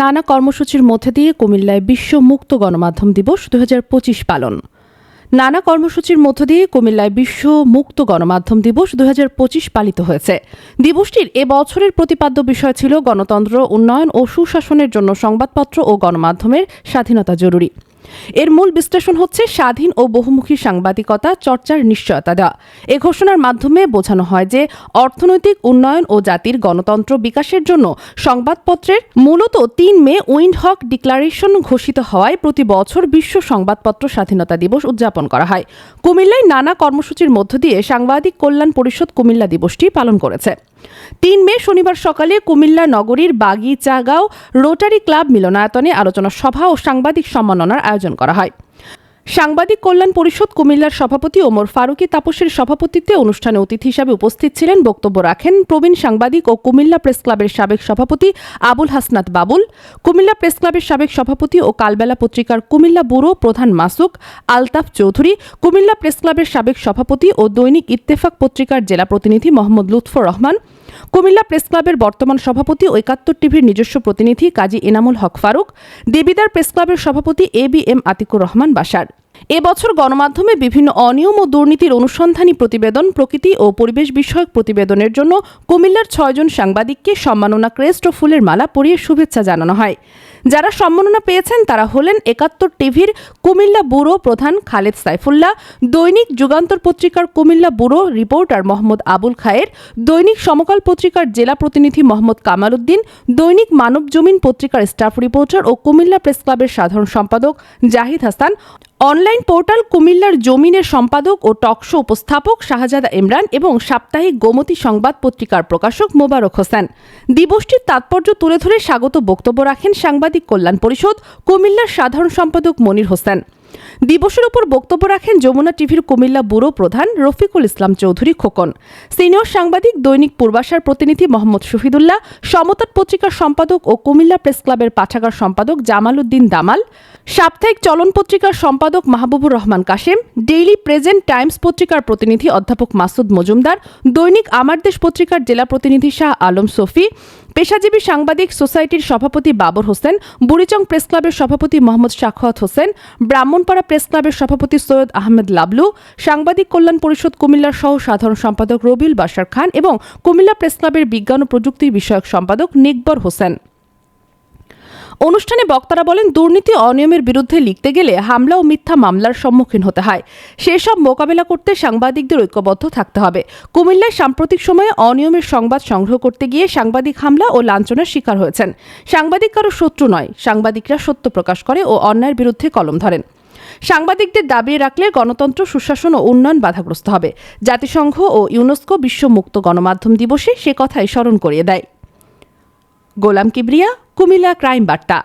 নানা কর্মসূচির মধ্যে দিয়ে কুমিল্লায় বিশ্ব মুক্ত গণমাধ্যম দিবস দুহাজার পঁচিশ পালন। নানা কর্মসূচির মধ্য দিয়ে কুমিল্লায় বিশ্ব মুক্ত গণমাধ্যম দিবস দুই হাজার পঁচিশ পালিত হয়েছে। দিবসটির এ বছরের প্রতিপাদ্য বিষয় ছিল গণতন্ত্র, উন্নয়ন ও সুশাসনের জন্য সংবাদপত্র ও গণমাধ্যমের স্বাধীনতা জরুরি। এর মূল বিশ্লেষণ হচ্ছে স্বাধীন ও বহুমুখী সাংবাদিকতা, চর্চার নিশ্চয়তা দেওয়া। এ ঘোষণার মাধ্যমে বোঝানো হয় যে অর্থনৈতিক উন্নয়ন ও জাতির গণতন্ত্র বিকাশের জন্য সংবাদপত্রের মূলত তিন মে উইন্ডহক ডিক্লারেশন ঘোষিত হওয়ায় প্রতি বছর বিশ্ব সংবাদপত্র স্বাধীনতা দিবস উদযাপন করা হয়। কুমিল্লায় নানা কর্মসূচির মধ্য দিয়ে সাংবাদিক কল্যাণ পরিষদ কুমিল্লা দিবসটি পালন করেছে। তিন মে শনিবার সকালে কুমিল্লা নগরীর বাগিচাগাঁও রোটারি ক্লাব মিলনায়তনে আলোচনা সভা ও সাংবাদিক সম্মাননার আয়োজন করা হয়। সাংবাদিক কল্যাণ পরিষদ কুমিল্লার সভাপতি ওমর ফারুকি তাপসের সভাপতিত্বে অনুষ্ঠানে অতিথি হিসাবে উপস্থিত ছিলেন, বক্তব্য রাখেন প্রবীণ সাংবাদিক ও কুমিল্লা প্রেস ক্লাবের সাবেক সভাপতি আবুল হাসনাত বাবুল, কুমিল্লা প্রেস ক্লাবের সাবেক সভাপতি ও কালবেলা পত্রিকার কুমিল্লা ব্যুরো প্রধান মাসুক আলতাফ চৌধুরী, কুমিল্লা প্রেস ক্লাবের সাবেক সভাপতি ও দৈনিক ইত্তেফাক পত্রিকার জেলা প্রতিনিধি মোহাম্মদ লুৎফর রহমান কুমিল্লা প্রেস ক্লাবের বর্তমান সভাপতি একাত্তর টিভির নিজস্ব প্রতিনিধি কাজী এনামুল হক ফারুক, দেবিদার প্রেস ক্লাবের সভাপতি A B M Atikur Rahman Basar. এবছর গণমাধ্যমে বিভিন্ন অনিয়ম ও দুর্নীতির অনুসন্ধানী প্রতিবেদন, প্রকৃতি ও পরিবেশ বিষয়ক প্রতিবেদনের জন্য কুমিল্লার ছয়জন সাংবাদিককে সম্মাননা ক্রেস্ট ও ফুলের মালা পরিয়ে শুভেচ্ছা জানানো হয়। যারা সম্মাননা পেয়েছেন, তারা হলেন একাত্তর টিভির কুমিল্লা ব্যুরো প্রধান খালেদ সাইফুল্লাহ, দৈনিক যুগান্তর পত্রিকার কুমিল্লা ব্যুরো রিপোর্টার মোহাম্মদ আবুল খায়ের, দৈনিক সমকাল পত্রিকার জেলা প্রতিনিধি মোহাম্মদ কামাল উদ্দিন দৈনিক মানব জমিন পত্রিকার স্টাফ রিপোর্টার ও কুমিল্লা প্রেস ক্লাবের সাধারণ সম্পাদক জাহিদ হাসান অনলাইন পোর্টাল কুমিল্লার জমিনের সম্পাদক ও টকশো উপস্থাপক শাহজাদা ইমরান এবং সাপ্তাহিক গোমতী সংবাদ পত্রিকার প্রকাশক মোবারক হোসেন। দিবসটির তাৎপর্য তুলে ধরে স্বাগত বক্তব্য রাখেন সাংবাদিক কল্যাণ পরিষদ কুমিল্লার সাধারণ সম্পাদক মনির হোসেন। দিবসের উপর বক্তব্য রাখেন যমুনা টিভির কুমিল্লা ব্যুরো প্রধান রফিকুল ইসলাম চৌধুরী খোকন। সিনিয়র সাংবাদিক, দৈনিক পূর্বাশার প্রতিনিধি মোহাম্মদ শহীদুল্লাহ, সমতার পত্রিকার সম্পাদক ও কুমিল্লা প্রেস ক্লাবের পাঠাগার সম্পাদক জামাল উদ্দিন দামাল সাপ্তাহিক চলন পত্রিকার সম্পাদক Mahbubur Rahman Kashem, Daily Present Times পত্রিকার প্রতিনিধি অধ্যাপক মাসুদ মজুমদার, দৈনিক আমার দেশ পত্রিকার জেলা প্রতিনিধি শাহ আলম সফি, পেশাজীবী সাংবাদিক সোসাইটির সভাপতি বাবর হোসেন, বুড়িচং প্রেস ক্লাবের সভাপতি মোহাম্মদ শাখাওয়াত হোসেন, ব্রাহ্মণপাড়া প্রেস ক্লাবের সভাপতি সৈয়দ আহমেদ লাবলু, সাংবাদিক কল্যাণ পরিষদ কুমিল্লার সহ সাধারণ সম্পাদক রবিউল বাশার খান এবং কুমিল্লা প্রেস ক্লাবের বিজ্ঞান ও প্রযুক্তি বিষয়ক সম্পাদক নিকবর হোসেন। অনুষ্ঠানে বক্তারা বলেন, দুর্নীতি অনিয়মের বিরুদ্ধে লিখতে গেলে হামলা ও মিথ্যা মামলার সম্মুখীন হতে হয়। সেসব মোকাবেলা করতে সাংবাদিকদের ঐক্যবদ্ধ থাকতে হবে। কুমিল্লায় সাম্প্রতিক সময়ে অনিয়মের সংবাদ সংগ্রহ করতে গিয়ে সাংবাদিক হামলা ও লাঞ্ছনার শিকার হয়েছেন। সাংবাদিক কারও শত্রু নয়, সাংবাদিকরা সত্য প্রকাশ করে ও অন্যায়ের বিরুদ্ধে কলম ধরেন। সাংবাদিকদের দাবিয়ে রাখলে গণতন্ত্র, সুশাসন ও উন্নয়ন বাধাগ্রস্ত হবে। জাতিসংঘ ও ইউনেস্কো বিশ্ব মুক্ত গণমাধ্যম দিবসে সে কথাই স্মরণ করিয়ে দেয়। গোলাম কিবরিয়া কুমিল্লা ক্রাইম বার্তা।